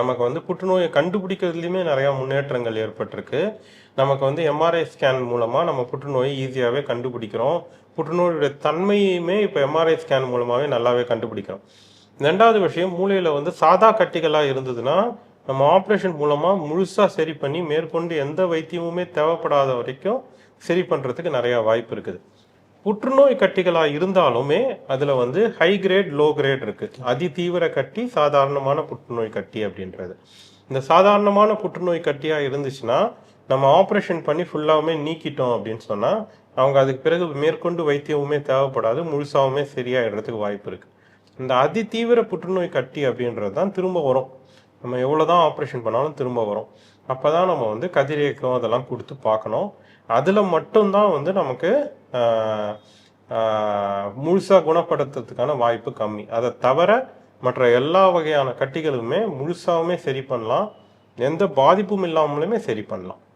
நமக்கு வந்து புற்றுநோயை கண்டுபிடிக்கிறதுலையுமே நிறையா முன்னேற்றங்கள் ஏற்பட்டிருக்கு. நமக்கு வந்து எம்ஆர்ஐ ஸ்கேன் மூலமாக நம்ம புற்றுநோயை ஈஸியாகவே கண்டுபிடிக்கிறோம். புற்றுநோயுடைய தன்மையுமே இப்போ எம்ஆர்ஐ ஸ்கேன் மூலமாகவே நல்லாவே கண்டுபிடிக்கிறோம். ரெண்டாவது விஷயம் மூளையில் வந்து சாதா கட்டிகளாக இருந்ததுன்னா நம்ம ஆப்ரேஷன் மூலமாக முழுசாக சரி பண்ணி மேற்கொண்டு எந்த வைத்தியமுமே தேவைப்படாத வரைக்கும் சரி பண்ணுறதுக்கு நிறையா வாய்ப்பு இருக்குது. புற்றுநோய் கட்டிகளாக இருந்தாலுமே அதில் வந்து ஹை கிரேட் லோ கிரேட் இருக்குது அதி தீவிர கட்டி சாதாரணமான புற்றுநோய் கட்டி அப்படின்றது. இந்த சாதாரணமான புற்றுநோய் கட்டியாக இருந்துச்சுன்னா நம்ம ஆப்ரேஷன் பண்ணி ஃபுல்லாகவுமே நீக்கிட்டோம் அப்படின்னு சொன்னால் அவங்க அதுக்கு பிறகு மேற்கொண்டு வைத்தியமுமே தேவைப்படாது முழுசாகவுமே சரியாயிடுறதுக்கு வாய்ப்பு இருக்குது இந்த அதி தீவிர புற்றுநோய் கட்டி அப்படின்றது தான் திரும்ப வரும். நம்ம எவ்வளோ தான் ஆப்ரேஷன் பண்ணாலும் திரும்ப வரும். அப்போ தான் நம்ம வந்து கதிரியக்கம் அதெல்லாம் கொடுத்து பார்க்கணும். அதில் மட்டும்தான் வந்து நமக்கு முழுசாக குணப்படுத்துறதுக்கான வாய்ப்பு கம்மி. அதை தவிர மற்ற எல்லா வகையான கட்டிகளுமே முழுசாகவுமே சரி பண்ணலாம். எந்த பாதிப்பும் இல்லாமலுமே சரி பண்ணலாம்.